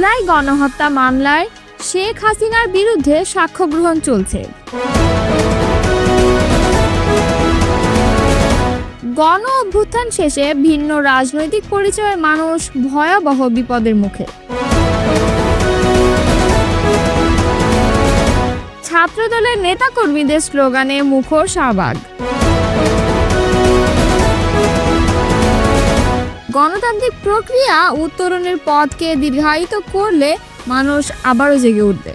জুলাই গণহত্যা মামলায় শেখ হাসিনার বিরুদ্ধে সাক্ষ্য গ্রহণ চলছে। গণ অভ্যুত্থান শেষে ভিন্ন রাজনৈতিক পরিচয়ের মানুষ ভয়াবহ বিপদের মুখে। ছাত্রদলের নেতাকর্মীদের স্লোগানে মুখর শাহবাগ। গণতান্ত্রিক প্রক্রিয়া উত্তরণের পথকে দীর্ঘায়িত করলে মানুষ আবারও জেগে উঠবে।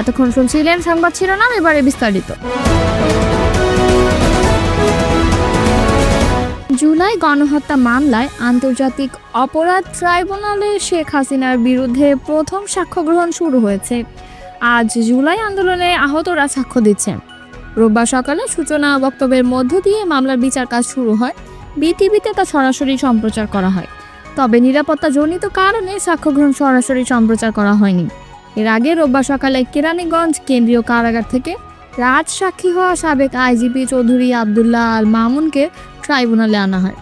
এতক্ষণ শুনছিলেন সংবাদ শিরোনাম, এবারে বিস্তারিত। জুলাই গণহত্যা মামলায় আন্তর্জাতিক অপরাধ ট্রাইব্যুনালে শেখ হাসিনার বিরুদ্ধে প্রথম সাক্ষ্য গ্রহণ শুরু হয়েছে। আজ জুলাই আন্দোলনে আহতরা সাক্ষ্য দিচ্ছেন। রোববার সকালে সূচনা বক্তব্যের মধ্য দিয়ে মামলার বিচার কাজ শুরু হয়। বিটিভিতে তা সরাসরি সম্প্রচার করা হয়। তবে নিরাপত্তাজনিত কারণে সাক্ষ্যগ্রহণ সরাসরি সম্প্রচার করা হয়নি। এর আগে রোববার সকালে কেরানীগঞ্জ কেন্দ্রীয় কারাগার থেকে রাজ সাক্ষী হওয়া সাবেক আইজিপি চৌধুরী আবদুল্লাহ আল মামুনকে ট্রাইব্যুনালে আনা হয়।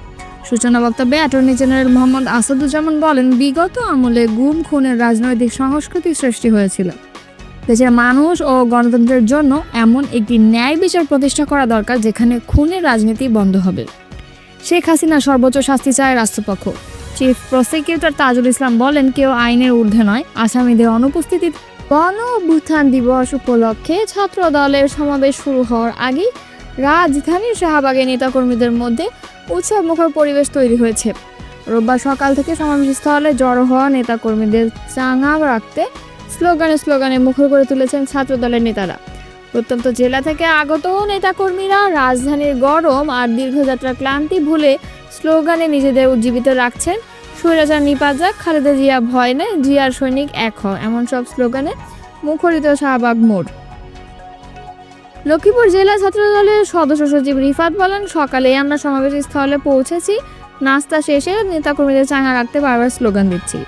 সূচনা বক্তব্যে অ্যাটর্নি জেনারেল মোহাম্মদ আসাদুজ্জামান বলেন, বিগত আমলে গুম, খুনের রাজনৈতিক সংস্কৃতি সৃষ্টি হয়েছিল। দেশের মানুষ ও গণতন্ত্রের জন্য এমন একটি ন্যায় বিচার প্রতিষ্ঠা করা দরকার যেখানে খুনের রাজনীতি বন্ধ হবে। শেখ হাসিনা সর্বোচ্চ শাস্তি চায় রাষ্ট্রপক্ষ। চিফ প্রসিকিউটর তাজুল ইসলাম বলেন, কেউ আইনের ঊর্ধ্বে নয়। আসামিদের অনুপস্থিতি গণ অভ্যুত্থান দিবস উপলক্ষে ছাত্র দলের সমাবেশ শুরু হওয়ার আগেই রাজধানীর শাহবাগে নেতাকর্মীদের মধ্যে উৎসবমুখর পরিবেশ তৈরি হয়েছে। রোববার সকাল থেকে সমাবেশ স্থলে জড়ো হওয়া নেতাকর্মীদের চাঙা রাখতে স্লোগানে স্লোগানে মুখর করে তুলেছেন ছাত্র দলের নেতারা। প্রত্যন্ত জেলা থেকে আগত নেতাকর্মীরা রাজধানীর গরম আর দীর্ঘযাত্রার ক্লান্তি ভুলে স্লোগানে নিজেদের উজ্জীবিত রাখছেন স্বৈরাচার যাক খালেদা জিয়া, ভয় নেই, জিয়ার সৈনিক এক হ এমন সব স্লোগানে মুখরিত শাহবাগ মোড়। লক্ষ্মীপুর জেলা ছাত্র দলের সদস্য সচিব রিফাত বলেন, সকালে আমরা সমাবেশ স্থলে পৌঁছেছি, নাস্তা শেষে নেতাকর্মীদের চাঙা রাখতে বারবার স্লোগান দিচ্ছি।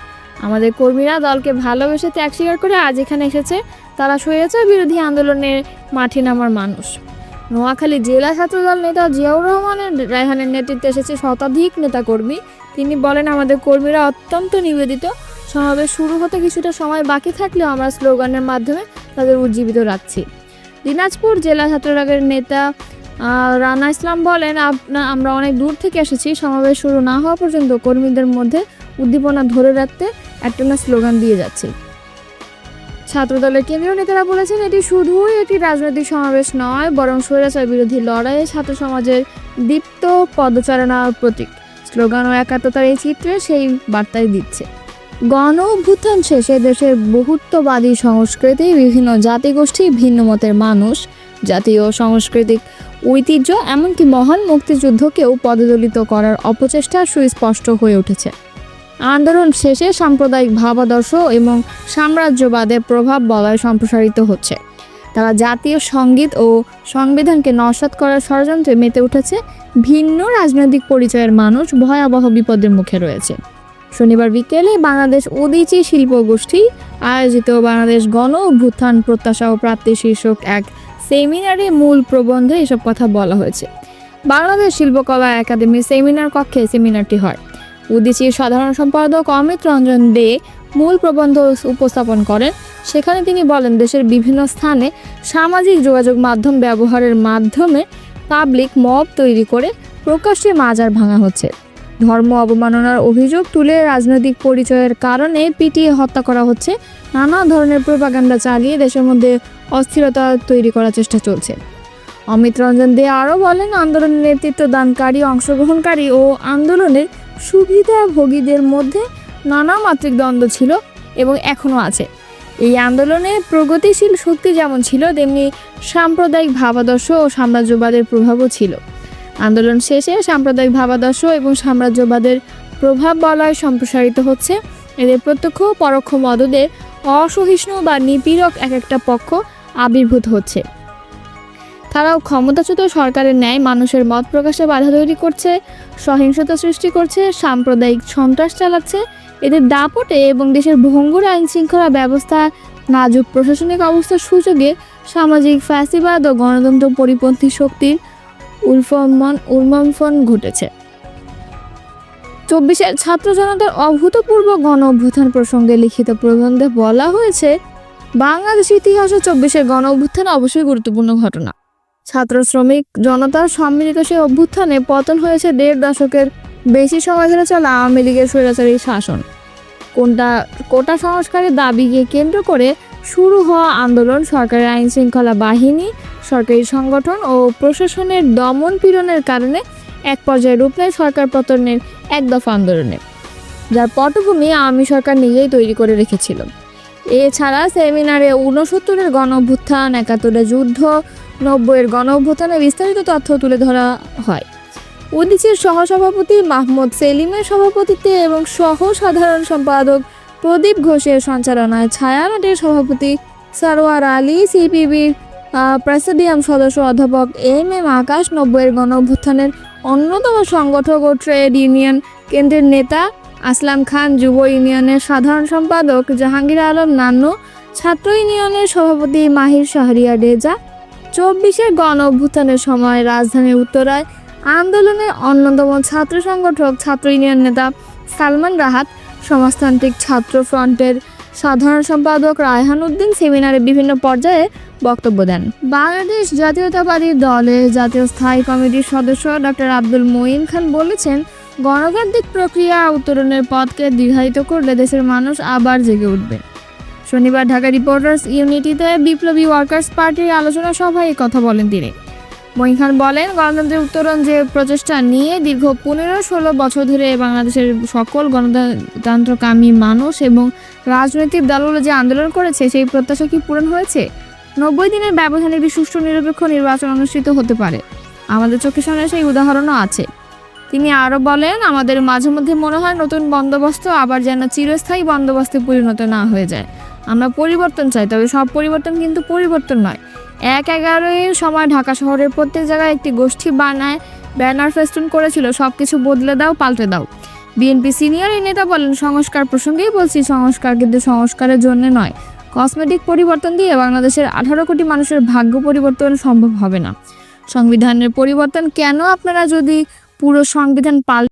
আমাদের কর্মীরা দলকে ভালোবেসে ত্যাগ স্বীকার করে আজ এখানে এসেছে। তারা স্বৈরাচার বিরোধী আন্দোলনের মাঠে নামার মানুষ। নোয়াখালী জেলা ছাত্রদল নেতা জিয়াউর রহমানের রায়হানের নেতৃত্বে এসেছে শতাধিক নেতাকর্মী। তিনি বলেন, আমাদের কর্মীরা অত্যন্ত নিবেদিত। সমাবেশ শুরু হতে কিছুটা সময় বাকি থাকলেও আমরা স্লোগানের মাধ্যমে তাদের উজ্জীবিত রাখছি। দিনাজপুর জেলা ছাত্ররাগের নেতা রানা ইসলাম বলেন, আপনা- আমরা অনেক দূর থেকে এসেছি। সমাবেশ শুরু না হওয়া পর্যন্ত কর্মীদের মধ্যে উদ্দীপনা ধরে রাখতে একটা স্লোগান দিয়ে যাচ্ছি। ছাত্রদলের কেন্দ্রীয় নেতারা বলেছেন, এটি শুধুই একটি রাজনৈতিক সমাবেশ নয়, বরং স্বৈরাচার বিরোধী লড়াইয়ে ছাত্র সমাজের দীপ্ত পদচারণার প্রতীক। স্লোগান ও একাত্মতার এই চিত্রে সেই বার্তাই দিচ্ছে। গণ অভ্যুত্থান শেষে দেশের বহুত্ববাদী সংস্কৃতি, বিভিন্ন জাতিগোষ্ঠী, ভিন্ন মতের মানুষ, জাতীয় সাংস্কৃতিক ঐতিহ্য, এমনকি মহান মুক্তিযুদ্ধকেও পদদলিত করার অপচেষ্টা সুস্পষ্ট হয়ে উঠেছে। আন্দোলন শেষে সাম্প্রদায়িক ভাবাদর্শ এবং সাম্রাজ্যবাদের প্রভাব বলয় সম্প্রসারিত হচ্ছে। তারা জাতীয় সংগীত ও সংবিধানকে নস্বাত করার ষড়যন্ত্রে মেতে উঠেছে। ভিন্ন রাজনৈতিক পরিচয়ের মানুষ ভয়াবহ বিপদের মুখে রয়েছে। শনিবার বিকেলে বাংলাদেশ উদীচী শিল্প গোষ্ঠী, আয়োজিত বাংলাদেশ গণ অভ্যুত্থান প্রত্যাশা ও প্রাপ্তি শীর্ষক এক সেমিনারে মূল প্রবন্ধে এসব কথা বলা হয়েছে। বাংলাদেশ শিল্পকলা একাডেমি সেমিনার কক্ষে সেমিনারটি হয়। উদীচীর সাধারণ সম্পাদক অমিত রঞ্জন দে মূল প্রবন্ধ উপস্থাপন করেন। সেখানে তিনি বলেন, দেশের বিভিন্ন স্থানে সামাজিক যোগাযোগ মাধ্যম ব্যবহারের মাধ্যমে পাবলিক মব তৈরি করে প্রকাশ্যে মাজার ভাঙা হচ্ছে। ধর্ম অবমাননার অভিযোগ তুলে রাজনৈতিক পরিচয়ের কারণে পিটিয়ে হত্যা করা হচ্ছে। নানা ধরনের প্রোপাগান্ডা চালিয়ে দেশের মধ্যে অস্থিরতা তৈরি করার চেষ্টা চলছে। অমিত রঞ্জন দে আরও বলেন, আন্দোলনের নেতৃত্ব দানকারী অংশগ্রহণকারী ও আন্দোলনের সুবিধাভোগীদের মধ্যে নানা মাত্রিক দ্বন্দ্ব ছিল এবং এখনও আছে। এই আন্দোলনে প্রগতিশীল শক্তি যেমন ছিল, তেমনি সাম্প্রদায়িক ভাবাদর্শ ও সাম্রাজ্যবাদের প্রভাবও ছিল। আন্দোলন শেষে সাম্প্রদায়িক ভাবাদর্শ এবং সাম্রাজ্যবাদের প্রভাব বলয় সম্প্রসারিত হচ্ছে। এদের প্রত্যক্ষ পরোক্ষ মদদের অসহিষ্ণু বা নিপীড়ক এক একটা পক্ষ আবির্ভূত হচ্ছে। তারাও ক্ষমতাচ্যুত সরকারের ন্যায় মানুষের মত প্রকাশে বাধা তৈরি করছে, সহিংসতা সৃষ্টি করছে, সাম্প্রদায়িক সন্ত্রাস চালাচ্ছে। এদের দাপটে এবং দেশের ভঙ্গুর আইন শৃঙ্খলা ব্যবস্থা, নাজুক প্রশাসনিক অবস্থার সুযোগে সামাজিক ফ্যাসিবাদ ও গণতন্ত্র পরিপন্থী শক্তির উল্ফমন উন্মন্থন ঘটেছে। চব্বিশের ছাত্র জনতার অভূতপূর্ব গণ অভ্যুত্থান প্রসঙ্গে লিখিত প্রবন্ধে বলা হয়েছে, বাংলাদেশ ইতিহাসে চব্বিশের গণ অভ্যুত্থান অবশ্যই গুরুত্বপূর্ণ ঘটনা। ছাত্র শ্রমিক জনতার সম্মিলিত সেই অভ্যুত্থানে পতন হয়েছে দেড় দশকের বেশি সময় ধরে চলা আওয়ামী লীগের স্বৈরাচারী শাসন। কোনটা, কোটা সংস্কারের দাবিকে কেন্দ্র করে শুরু হওয়া আন্দোলন সরকারের আইন শৃঙ্খলা বাহিনী, সরকারি সংগঠন ও প্রশাসনের দমন পীড়নের কারণে এক পর্যায়ে রূপ নেয় সরকার পতনের এক দফা আন্দোলনে, যার পটভূমি আওয়ামী সরকার নিজেই তৈরি করে রেখেছিল। এছাড়া সেমিনারে ঊনসত্তরের গণ অভ্যুত্থান একাত্তরের যুদ্ধ, নব্বইয়ের গণঅভ্যুত্থানে বিস্তারিত তথ্য তুলে ধরা হয়। উদিচির সহসভাপতি মাহমুদ সেলিমের সভাপতিত্বে এবং সহ সাধারণ সম্পাদক প্রদীপ ঘোষের সঞ্চালনায় ছায়ানটের সভাপতি সারোয়ার আলী, সিপিবির প্রেসিডিয়াম সদস্য অধ্যাপক এম এম আকাশ, নব্বইয়ের গণ অভ্যুত্থানের অন্যতম সংগঠক ও ট্রেড ইউনিয়ন কেন্দ্রের নেতা আসলাম খান যুব ইউনিয়নের সাধারণ সম্পাদক জাহাঙ্গীর আলম নান্নু, ছাত্র ইউনিয়নের সভাপতি মাহির শাহরিয়া ডেজা। চব্বিশের গণ অভ্যুত্থানের সময় রাজধানীর উত্তরায় আন্দোলনের অন্যতম ছাত্র সংগঠক ছাত্র ইউনিয়ন নেতা সালমান রাহাত, সমাজতান্ত্রিক ছাত্র ফ্রন্টের সাধারণ সম্পাদক রায়হান উদ্দিন সেমিনারে বিভিন্ন পর্যায়ে বক্তব্য দেন। বাংলাদেশ জাতীয়তাবাদী দলের জাতীয় স্থায়ী কমিটির সদস্য ডক্টর আব্দুল মঈন খান বলেছেন গণতান্ত্রিক প্রক্রিয়া উত্তরণের পথকে দীর্ঘায়িত করলে দেশের মানুষ আবার জেগে উঠবে। শনিবার ঢাকা রিপোর্টার্স ইউনিটিতে বিপ্লবী ওয়ার্কার্স পার্টির আলোচনা সভায় কথা বলেন তিনি। মঈন খান বলেন গণতন্ত্রের উত্তরণ যে প্রচেষ্টা নিয়ে দীর্ঘ পনেরো ষোলো বছর ধরে বাংলাদেশের সকল গণতন্ত্রকামী মানুষ এবং রাজনৈতিক দলগুলো যে আন্দোলন করেছে, সেই প্রত্যাশা কি পূরণ হয়েছে? নব্বই দিনের ব্যবধানে একটি সুষ্ঠু নিরপেক্ষ নির্বাচন অনুষ্ঠিত হতে পারে। আমাদের চোখের সামনে সেই উদাহরণও আছে। তিনি আরও বলেন, আমাদের মাঝে মধ্যে মনে হয় নতুন বন্দোবস্ত আবার যেন চিরস্থায়ী বন্দোবস্তে পরিণত না হয়ে যায়। আমরা পরিবর্তন চাই, তবে সব পরিবর্তন কিন্তু পরিবর্তন নয়। এক এগারোই সময় ঢাকা শহরের প্রত্যেক জায়গায় একটি গোষ্ঠী বানায়, ব্যানার ফেস্টুন করেছিল সব কিছু বদলে দাও, পাল্টে দাও। বিএনপি সিনিয়র এই নেতা বলেন, সংস্কার প্রসঙ্গেই বলছি, সংস্কার কিন্তু সংস্কারের জন্য নয়। কসমেটিক পরিবর্তন দিয়ে বাংলাদেশের আঠারো কোটি মানুষের ভাগ্য পরিবর্তন সম্ভব হবে না। সংবিধানের পরিবর্তন কেন আপনারা যদি পুরো সংবিধান পাল